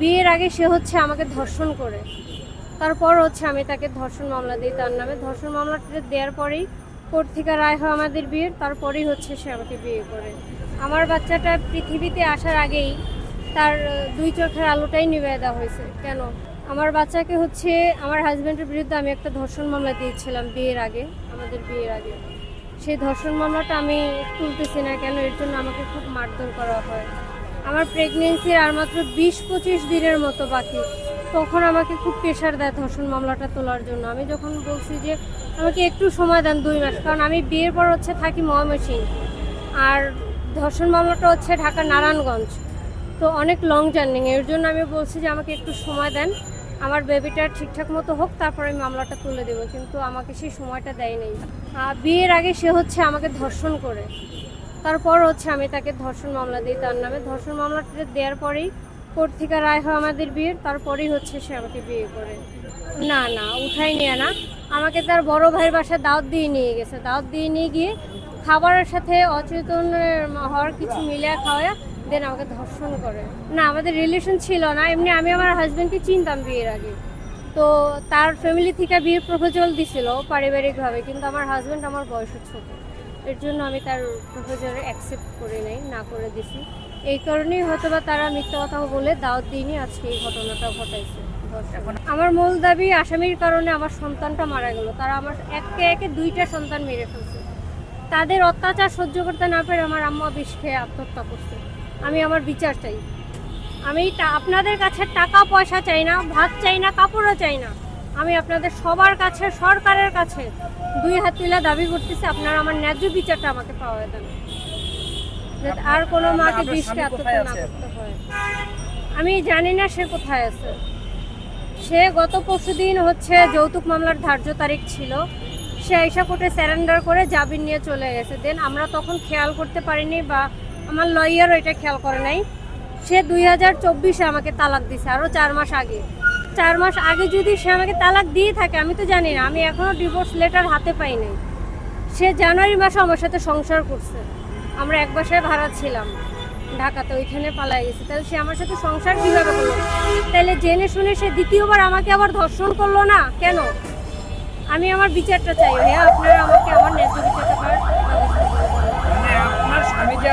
বিয়ের আগে সে হচ্ছে আমাকে ধর্ষণ করে। তারপর হচ্ছে আমি তাকে ধর্ষণ মামলা দিই, তার নামে ধর্ষণ মামলাটা দেওয়ার পরেই কোর্ট থেকে রায় হয় আমাদের বিয়ের, তারপরেই হচ্ছে সে আমাকে বিয়ে করে। আমার বাচ্চাটা পৃথিবীতে আসার আগেই তার দুই চোখের আলোটাই নিবে দেওয়া হয়েছে। কেন? আমার বাচ্চাকে হচ্ছে আমার হাজব্যান্ডের বিরুদ্ধে আমি একটা ধর্ষণ মামলা দিয়েছিলাম বিয়ের আগে, আমাদের বিয়ের আগে। সেই ধর্ষণ মামলাটা আমি তুলতেছি না কেন? এর জন্য আমাকে খুব মারধর করা হয়। আমার প্রেগনেন্সির আর মাত্র বিশ পঁচিশ দিনের মতো বাকি। তখন আমাকে খুব প্রেশার দেয় ধর্ষণ মামলাটা তোলার জন্য। আমি যখন বলছি যে, আমাকে একটু সময় দেন দুই মাস, কারণ আমি বিয়ের পর হচ্ছে থাকি ময়মনসিং আর ধর্ষণ মামলাটা হচ্ছে ঢাকা নারায়ণগঞ্জ। তো অনেক লং জার্নি এর জন্য আমি বলছি যে, আমাকে একটু সময় দেন। আমার বেবিটা ঠিকঠাক মতো হোক, তারপরে আমি মামলাটা তুলে দেবো। কিন্তু আমাকে সেই সময়টা দেয় নাই বিয়ের আগে সে হচ্ছে আমাকে ধর্ষণ করে। তারপর হচ্ছে আমি তাকে ধর্ষণ মামলা দিই তার নামে। ধর্ষণ মামলাটা দেওয়ার পরেই কোর্ট থেকে রায় হয় আমাদের বিয়ের, তারপরেই হচ্ছে সে আমাকে বিয়ে করে। না না, উঠাই নিয়ে না। আমাকে তার বড় ভাইয়ের বাসায় দাওয়াত দিয়ে নিয়ে গেছে। দাওয়াত দিয়ে নিয়ে গিয়ে খাবারের সাথে অচেতন হওয়ার কিছু মিলে খাওয়া দেন আমাকে ধর্ষণ করে। না, আমাদের রিলেশন ছিল না। এমনি আমি আমার হাজব্যান্ডকে চিনতাম বিয়ের আগে। তো তার ফ্যামিলি থেকে বিয়ের প্রপোজাল দিছিল পারিবারিকভাবে, কিন্তু আমার হাজব্যান্ড আমার বয়সের ছোট। এর জন্য আমি তার প্রপোজাল অ্যাকসেপ্ট করে নেই না করে দিছি। এই কারণেই হয়তো বা তারা মিথ্যা কথা বলে দাওয়াত দিইনি আজকে এই ঘটনাটা ঘটাইছে আমার মূল দাবি আসামির কারণে আমার সন্তানটা মারা গেল। তারা আমার একে একে দুইটা সন্তান মেরে ফেলছে। তাদের অত্যাচার সহ্য করতে না পেরে আমার আম্মা বিষ খেয়ে আত্মহত্যা করছে। আমি আমার বিচার চাই। আমি আপনাদের কাছে টাকা পয়সা চাই না ভাত চাই না কাপড়ও চাই না। আমি আপনাদের সবার কাছে সরকারের কাছে দুই হাত তুলে দাবি করতেছি আপনারা আমার ন্যায্য বিচারটা আমাকে পাওয়া দেন আর কোনো মাকে বিষকে আত্মহত্যা না করতে হয়। আমি জানি না সে কোথায় আছে। সে গত পরশুদিন হচ্ছে যৌতুক মামলার ধার্য তারিখ ছিল। সে আইসা কোর্টে স্যারেন্ডার করে জামিন নিয়ে চলে গেছে। দেন আমরা তখন খেয়াল করতে পারিনি বা আমার লয়ারও এটা খেয়াল করে নাই। সে দুই হাজার চব্বিশে আমাকে তালাক দিছে আরও চার মাস আগে। চার মাস আগে যদি সে আমাকে তালাক দিয়ে থাকে, আমি তো জানি না, আমি এখনও ডিভোর্স লেটার হাতে পাই নাই সে জানুয়ারি মাসে আমার সাথে সংসার করছে। আমরা এক বাসায় ভাড়া ছিলাম, ঢাকাতে ওইখানে পালাই গেছে। তাহলে সে আমার সাথে সংসার কীভাবে করল তাহলে জেনে শুনে সে দ্বিতীয়বার আমাকে আবার ধর্ষণ করল না? কেন? আমি আমার বিচারটা চাই। ভাইয়া, আপনারা আমাকে আমার ন্যায্য বিচারটা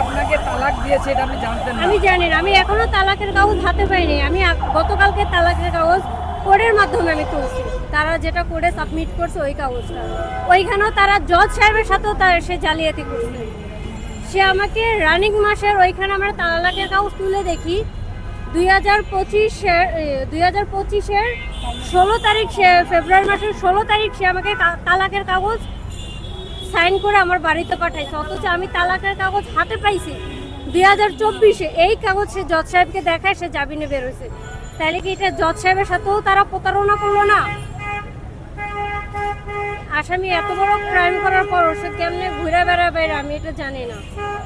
আপনাকে তালাক দিয়েছে এটা আপনি জানতেন আমি জানি না, আমি এখনও তালাকের কাগজ হাতে পাইনি। আমি গতকালকে তালাকের কাগজ কোর্টের মাধ্যমে আমি তুলছি। তারা যেটা করে সাবমিট করছে ওই কাগজটা। ওইখানেও তারা জজ সাহেবের সাথেও তার সে জালিয়াতি করছে। সে আমাকে রানিং মাসের ওইখানে আমরা তালাকের কাগজ তুলে দেখি। দুই হাজার পঁচিশের দুই হাজার পঁচিশের ষোলো তারিখ সে, ফেব্রুয়ারি মাসের ষোলো তারিখ সে আমাকে তালাকের কাগজ সাইন করে আমার বাড়িতে পাঠাইছে। অথচ আমি তালাকের কাগজ হাতে পাইছি। দুই হাজার চব্বিশে এই কাগজ সে জজ সাহেবকে দেখায় সে জামিনে বেরোছে তাহলে কি এটা জজ সাহেবের সাথেও তারা প্রতারণা করল না? আসামি এত বড় ক্রাইম করার পর সে কেমনে ঘুরে বেড়াবে আমি এটা জানি না।